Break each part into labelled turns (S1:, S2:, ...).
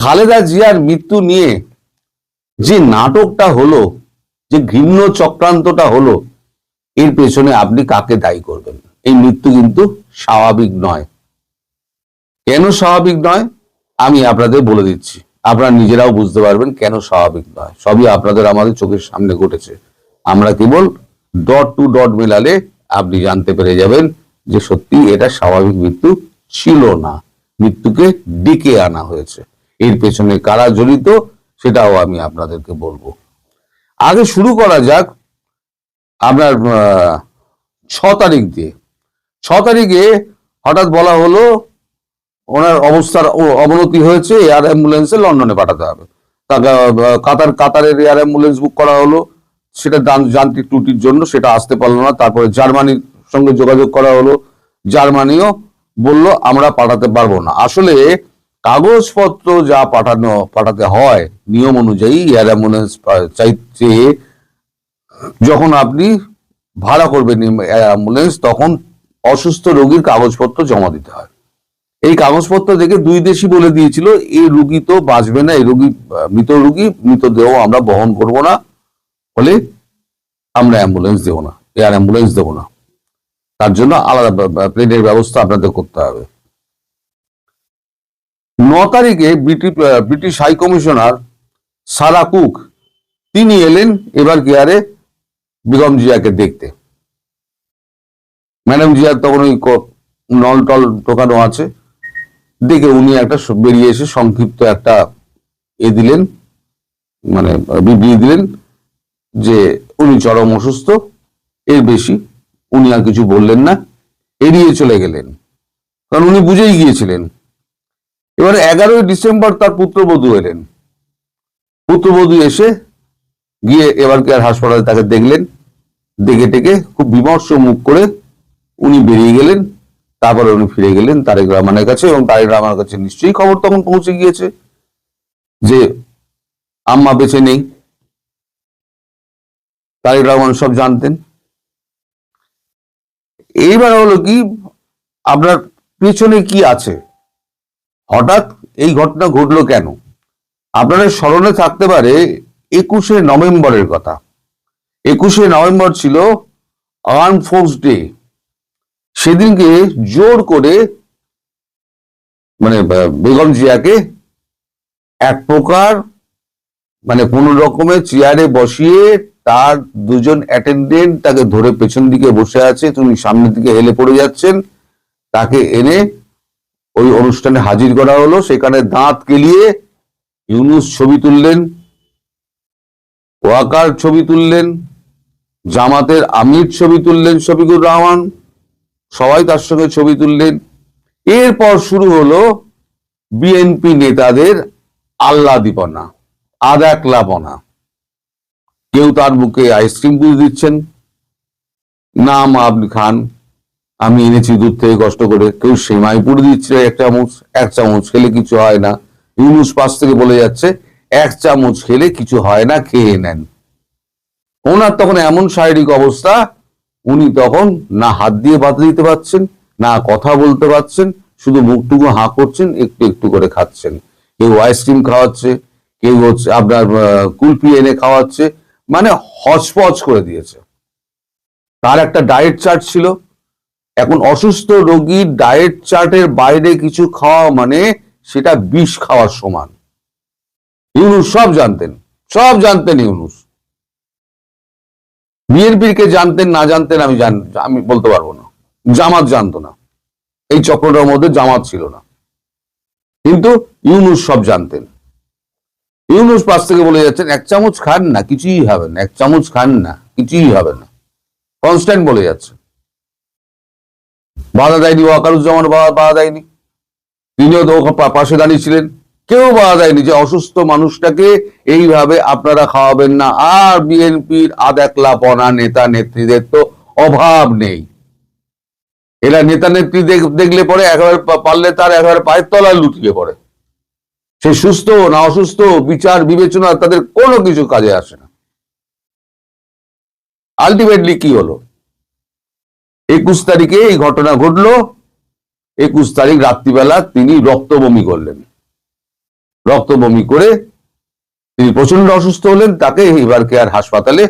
S1: খালেদা জিয়ার মৃত্যু নিয়ে যে নাটকটা হলো, যে ঘৃণ্য চক্রান্তটা হলো, এর পেছনে আপনি কাকে দায়ী করবেন? এই মৃত্যু কিন্তু স্বাভাবিক নয়। কেন স্বাভাবিক নয়? আমি আপনাদের বলে দিচ্ছি। আপনারা নিজেরাও বুঝতে পারবেন কেন স্বাভাবিক নয়। সবই আপনাদের আমাদের চোখের সামনে ঘটেছে। আমরা কেবল ডট টু ডট মেলালে আপনি জানতে পেরে যাবেন যে সত্যি এটা স্বাভাবিক মৃত্যু ছিল না। মৃত্যুকে ডেকে আনা হয়েছে। এর পেছনে কারা জড়িত সেটাও আমি আপনাদেরকে বলব। আগে শুরু করা যাক আপনার ছ তারিখ দিয়ে। ছ তারিখে হঠাৎ বলা হলো ওনার অবস্থার অবনতি হয়েছে, এয়ার অ্যাম্বুলেন্সে লন্ডনে পাঠাতে হবে। তাকে কাতার, কাতারের এয়ার অ্যাম্বুলেন্স বুক করা হলো। সেটা যান- যান্ত্রিক ত্রুটির জন্য সেটা আসতে পারল না। তারপরে জার্মানির সঙ্গে যোগাযোগ করা হলো। জার্মানিও বলল, আমরা পাঠাতে পারব না। আসলে কাগজপত্র যা পাঠানো, পাঠাতে হয়, নিয়ম অনুযায়ী এয়ার অ্যাম্বুলেন্স চাইছে যখন আপনি ভাড়া করবেন অ্যাম্বুলেন্স তখন অসুস্থ রোগীর কাগজপত্র জমা দিতে হয়। এই কাগজপত্র দেখে দুই দেশই বলে দিয়েছিল এই রুগী তো বাঁচবে না এই রুগী, মৃত রুগী, মৃতদেহ আমরা বহন করব না, ফলে আমরা অ্যাম্বুলেন্স দেবো না এয়ার অ্যাম্বুলেন্স দেবো না। তার জন্য আলাদা প্লেনের ব্যবস্থা আপনাদের করতে হবে। ন তারিখে British high commissioner Sarah Cook, তিনি এলেন এবার কেয়ারে বেগম জিয়াকে দেখতে। ম্যাডাম জিয়ার তখন ওই নল টল টোকানো আছে। দেখে উনি একটা বেরিয়ে এসে সংক্ষিপ্ত একটা এ দিলেন মানে বিবৃতি দিলেন যে উনি চরম অসুস্থ, এর বেশি উনি আর কিছু বললেন না, এড়িয়ে চলে গেলেন। কারণ উনি বুঝেই গিয়েছিলেন এবারে এগারোই ডিসেম্বর তার পুত্রবধূ এলেন। পুত্রবধূ এসে গিয়ে এবার আর হাসপাতালে তাকে দেখলেন। দেখে টেকে খুব বিমর্ষ মুখ করে উনি বেরিয়ে গেলেন। তারপরে উনি ফিরে গেলেন তারেক রহমানের কাছে এবং তারেক রহমানের কাছে নিশ্চয়ই খবর তখন পৌঁছে গিয়েছে যে আম্মা বেঁচে নেই। তারেক রহমান সব জানতেন। এইবার হলো কি, আপনার পেছনে কি আছে? হঠাৎ এই ঘটনা ঘটলো কেন? আপনাদের স্মরণে থাকতে পারে একুশে নভেম্বরের কথা। একুশে নভেম্বর ছিল আর্ম ফোর্স ডে সেদিনকে জোর করে মানে বেগম জিয়াকে এক প্রকার মানে কোন রকমের চেয়ারে বসিয়ে তার দুজন অ্যাটেন্ডেন্ট তাকে ধরে পেছন দিকে বসে আছে তুমি সামনের দিকে হেলে পড়ে যাচ্ছেন, তাকে এনে ওই অনুষ্ঠানে হাজির করা হলো। সেখানে দাঁত কেলিয়ে ইউনুস ছবি তুললেন, ওয়াকার ছবি তুললেন, জামাতের আমির ছবি তুললেন শফিকুর রহমান, সবাই তার সঙ্গে ছবি তুললেন। এরপর শুরু হলো বিএনপি নেতাদের আহ্লাদীপনা, আদাকলাপনা। কেউ তার বুকে আইসক্রিম দিচ্ছেন, না মা আপনি খান আমি এনেছি দূর থেকে কষ্ট করে। কেউ সেমাই পুড়ে দিচ্ছে এক চামচ এক চামচ খেলে কিছু হয় না। ইউনুস পাশ থেকে বলে যাচ্ছে, এক চামচ খেলে কিছু হয় না, খেয়ে নেন। ওনার তখন এমন শারীরিক অবস্থা, উনি তখন না হাত দিয়ে বাতা দিতে পারছেন, না কথা বলতে পারছেন, শুধু মুখটুকু হাঁ করছেন, একটু একটু করে খাচ্ছেন। কেউ আইসক্রিম খাওয়াচ্ছে, কেউ হচ্ছে আপনার কুলপি এনে খাওয়াচ্ছে মানে হচপচ করে দিয়েছে। তার একটা ডায়েট চার্ট ছিল এখন অসুস্থ রোগীর ডায়েট চার্টের বাইরে কিছু খাওয়া মানে সেটা বিষ খাওয়ার সমান। ইউনুস সব জানতেন সব জানতেন ইউনুস। বিএনপির কে জানতেন, না জানতেন আমি আমি বলতে পারব না। জামাত জানতো না। এই চক্রটার মধ্যে জামাত ছিল না। কিন্তু ইউনুস সব জানতেন। ইউনুস পাশ থেকে বলে যাচ্ছেন, এক চামচ খান না, কিছুই হবে না, এক চামচ খান না, কিছুই হবে না। কনস্ট্যান্ট বলে যাচ্ছে। বাধা দেয়নি, ওয়াকারুজ্জামান বাধা দেয়নি। তিনিও তো পাশে দাঁড়িয়েছিলেন কেউ বাধা দেয়নি যে অসুস্থ মানুষটাকে এইভাবে আপনারা খাওয়াবেন না। আর বিএনপির আদাকলাপনা নেতা নেত্রীদের তো অভাব নেই। এরা নেতা নেত্রী দেখ- দেখলে পরে একেবারে পারলে তার একেবারে পায়ের তলায় লুটিয়ে পড়ে। সে সুস্থ না অসুস্থ, বিচার, বিবেচনা, তাদের কোনো কিছু কাজে আসে না। আলটিমেটলি কি হলো? একুশ তারিখে এই ঘটনা ঘটলো। একুশ তারিখ রাত্রিবেলা তিনি রক্তবমি করলেন। রক্ত বমি করে তিনি প্রচণ্ড অসুস্থ হলেন, তাকে এবার কেয়ার হাসপাতালে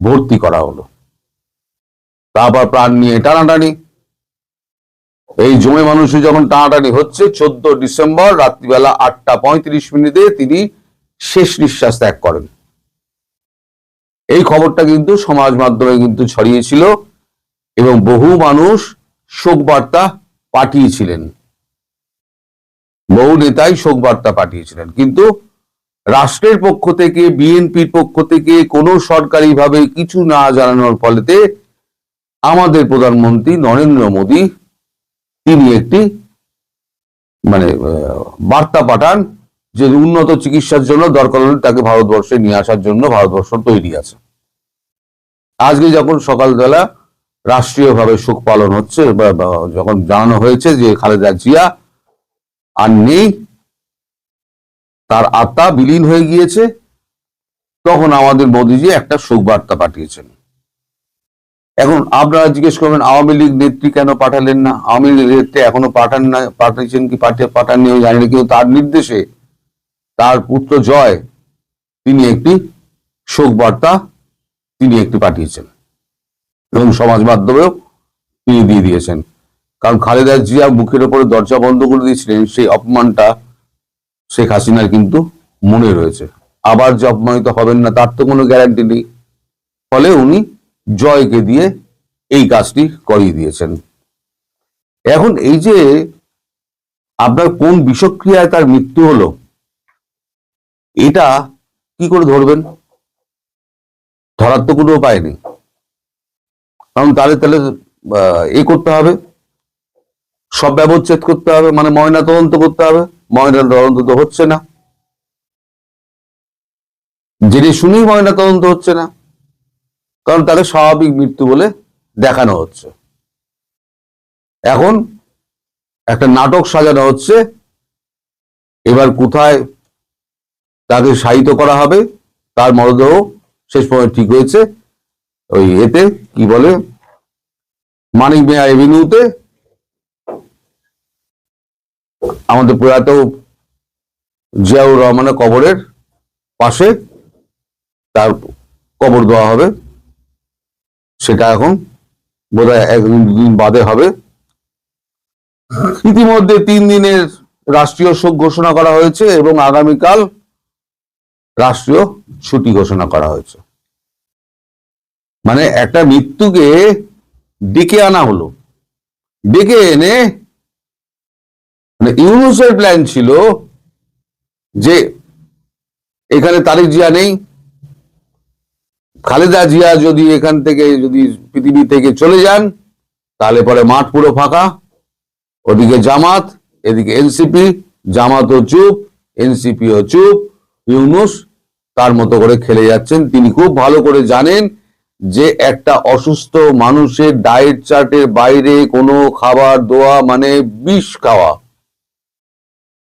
S1: ভর্তি করা হলো। তারপর প্রাণ নিয়ে টানাটানি। এই জমে মানুষের যখন টানাটানি হচ্ছে, চোদ্দ ডিসেম্বর রাত্রিবেলা আটটা পঁয়ত্রিশ মিনিটে তিনি শেষ নিঃশ্বাস ত্যাগ করেন। এই খবরটা কিন্তু সমাজ মাধ্যমে কিন্তু ছড়িয়েছিল। এবং বহু মানুষ শোক বার্তা পাঠিয়েছিলেন। বহু নেতাই শোক বার্তা পাঠিয়েছিলেন। কিন্তু রাষ্ট্রের পক্ষ থেকে, বিএনপির পক্ষ থেকে কোনো সরকারিভাবে কিছু না জানানোর ফলেতে আমাদের প্রধানমন্ত্রী নরেন্দ্র মোদী, তিনি একটি মানে বার্তা পাঠান যে উন্নত চিকিৎসার জন্য দরকার হলে তাকে ভারতবর্ষে নিয়ে আসার জন্য ভারতবর্ষ তৈরি আছে। আজকে যখন সকালবেলা রাষ্ট্রীয়ভাবে শোক পালন হচ্ছে যখন জানানো হয়েছে যে খালেদা জিয়া আর নেই, তার আত্মা বিলীন হয়ে গিয়েছে, তখন আমাদের মোদীজি একটা শোক বার্তা পাঠিয়েছেন। এখন আপনারা জিজ্ঞেস করবেন, আওয়ামী লীগ নেত্রী কেন পাঠালেন না? আওয়ামী লীগ নেত্রী এখনও পাঠান না, পাঠিয়েছেন কি, পাঠিয়ে, পাঠাননি আমি জানি না, কিন্তু তার নির্দেশে তার পুত্র জয়, তিনি একটি শোক বার্তা তিনি একটি পাঠিয়েছেন। এবং সমাজ মাধ্যমেও তিনি দিয়ে দিয়েছেন। কারণ খালেদা জিয়া মুখের ওপরে দরজা বন্ধ করে দিয়েছিলেন, সেই অপমানটা শেখ হাসিনার কিন্তু মনে রয়েছে। আবার যে অপমানিত হবেন না, তার তো কোনো গ্যারান্টি নেই। ফলে উনি জয়কে দিয়ে এই কাজটি করিয়ে দিয়েছেন। এখন এই যে আপনার কোন বিষক্রিয়ায় তার মৃত্যু হলো, এটা কি করে ধরবেন? ধরার তো কোনো উপায় নেই। কারণ তাহলে তাহলে এ করতে হবে। সব ব্যবচ্ছেদ করতে হবে মানে ময়না তদন্ত করতে হবে। ময়না তদন্ত তো হচ্ছে না। জেনে শুনেই ময়না তদন্ত হচ্ছে না। কারণ তাকে স্বাভাবিক মৃত্যু বলে দেখানো হচ্ছে। এখন একটা নাটক সাজানো হচ্ছে। এবার কোথায় তাকে শায়িত করা হবে, তার মরদেহ শেষ পর্যন্ত ঠিক হয়েছে। ওই এতে, কি বলে? মানিক মেয়া এভিনিউতে আমাদের প্রয়াত জিয়াউর রহমানের কবরের পাশে তার কবর দেওয়া হবে। সেটা এখন বোধহয় একদিন দুদিন বাদে হবে। ইতিমধ্যে তিন দিনের রাষ্ট্রীয় শোক ঘোষণা করা হয়েছে এবং আগামীকাল রাষ্ট্রীয় ছুটি ঘোষণা করা হয়েছে। মানে একটা মৃত্যুকে ডেকে আনা হলো। ডেকে এনে মানে ইউনুসের প্ল্যান ছিল যে এখানে তারিক জিয়া নেই, খালেদা জিয়া যদি এখান থেকে যদি পৃথিবী থেকে চলে যান, তাহলে পরে মাঠ পুরো ফাঁকা। ওদিকে জামাত, এদিকে এনসিপি, জামাতও চুপ, এনসিপিও চুপ, ইউনুস তার মতো করে খেলে যাচ্ছেন। তিনি খুব ভালো করে জানেন যে একটা অসুস্থ মানুষের ডায়েট চার্টের বাইরে কোনো খাবার দেওয়া মানে বিষ খাওয়া।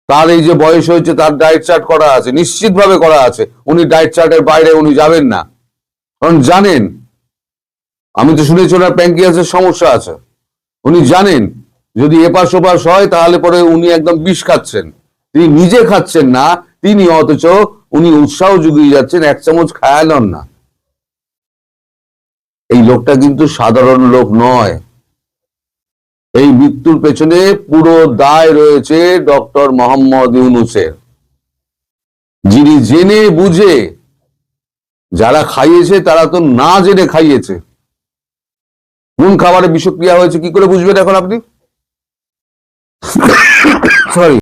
S1: তার এই যে বয়স হয়েছে, তার ডায়েট চার্ট করা আছে, নিশ্চিতভাবে করা আছে। উনি ডায়েট চার্টের বাইরে, উনি যাবেন না। কারণ জানেন, আমি তো শুনেছি ওনার প্যাঙ্কিয়াসের সমস্যা আছে। উনি জানেন, যদি এপাশ ওপাশ হয়, তাহলে পরে উনি একদম বিষ খাচ্ছেন। তিনি নিজে খাচ্ছেন না, তিনি অথচ উনি উৎসাহ জুগিয়ে যাচ্ছেন, এক চামচ খায়ালন না। এই লোকটা কিন্তু সাধারণ লোক নয়। এই মৃত্যুর পেছনে পুরো দায় রয়েছে ডক্টর মোহাম্মদ ইউনুসের। যিনি জেনে বুঝে যারা খাইয়েছে, তারা তো না জেনে খাইয়েছে। কোন খাবারে বিষক্রিয়া হয়েছে কি করে বুঝবেন এখন আপনি? সরি